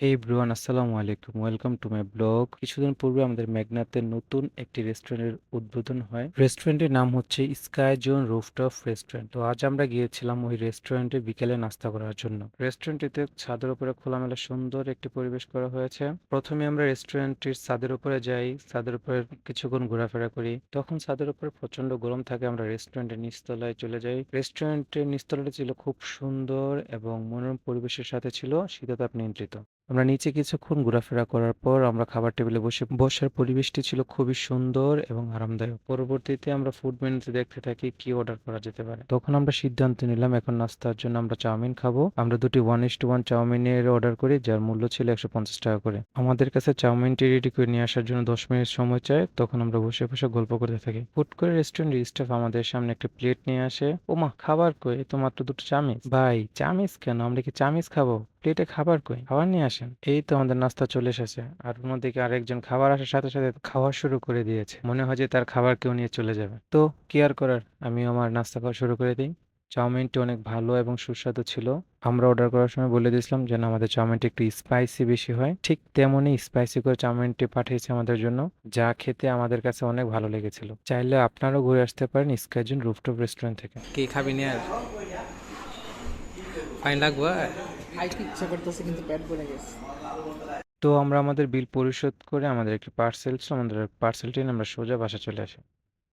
হেই ব্রুয়ান আসসালামু আলাইকুম welcome to my blog কিছুদিন পূর্বে আমাদের মেঘনাতে নতুন একটি রেস্টুরেন্টের উদ্বোধন হয়। রেস্টুরেন্টের নাম হচ্ছে স্কাই জোন রুফটপ রেস্টুরেন্ট তো আজ আমরা গিয়েছিলাম ওই রেস্টুরেন্টে বিকেলে নাস্তা করার জন্য। রেস্টুরেন্টটিতে ছাদের উপরে খোলামেলা সুন্দর একটি পরিবেশ করা হয়েছে। প্রথমে আমরা রেস্টুরেন্টটির ছাদের উপরে যাই, ছাদের উপরে কিছুক্ষণ ঘোরাফেরা করি। তখন ছাদের উপরে প্রচণ্ড গরম থাকে, আমরা রেস্টুরেন্টের নিচতলায় চলে যাই। রেস্টুরেন্টের নিচতলাটি ছিল খুব সুন্দর এবং মনোরম পরিবেশের সাথে ছিল শীততাপ নিয়ন্ত্রিত। আমরা নিচে কিছুক্ষণ ঘোরাফেরা করার পর আমরা খাবার টেবিলে বসে, বসার পরিবেশটি ছিল খুবই সুন্দর এবং আরামদায়ক। পরবর্তীতে আমরা ফুড মেনুতে দেখতে থাকি কি অর্ডার করা যেতে পারে। তখন আমরা সিদ্ধান্ত নিলাম, এখন নাস্তার জন্য আমরা চাউমিন খাব। আমরা দুটি ওয়ান ইস টু ওয়ান চাউমিনের অর্ডার করি, যার মূল্য ছিল একশো পঞ্চাশ টাকা করে। আমাদের কাছে চাউমিনটি রেডি করে নিয়ে আসার জন্য দশ মিনিট সময় চায় তখন আমরা বসে বসে গল্প করতে থাকি। হুট করে রেস্টুরেন্টের স্টাফ আমাদের সামনে একটা প্লেট নিয়ে আসে। ও মা খাবার কই? তো মাত্র দুটো চামিচ। ভাই, চামিচ কেন? আমরা কি চামিচ খাব? প্লেটে খাবার কই? খাবার নিয়ে আসেন। এই তো আমাদের নাস্তা চলে এসেছে। আর অন্যদিকে আরেকজন খাবার আসার সাথে সাথে খাওয়া শুরু করে দিয়েছে। মনে হয় যে তার খাবার কেউ নিয়ে চলে যাবে। তো কি আর করার? আমি আমার নাস্তা খাওয়া শুরু করে দিই। চাউমিনটি অনেক ভালো এবং সুস্বাদু ছিল। আমরা অর্ডার করার সময় বলে দিয়েছিলাম যেন আমাদের চাউমিনটি একটু স্পাইসি বেশি হয়। ঠিক তেমনই স্পাইসি করে চাউমিনটি পাঠিয়েছে আমাদের জন্য, যা খেতে আমাদের কাছে অনেক ভালো লেগেছিল। চাইলে আপনারাও ঘুরে আসতে পারেন স্কাইজন রুফটপ রেস্টুরেন্ট থেকে। কি খাবি নি আর? ফাইন লাগবো? খাইতে ইচ্ছা করতেছে কিন্তু পেট ভরে গেছে। তো আমরা আমাদের বিল পরিশোধ করে আমাদের একটি পার্সেল আমাদের পার্সেলটি নিয়ে আমরা সোজা বাসা চলে আসি।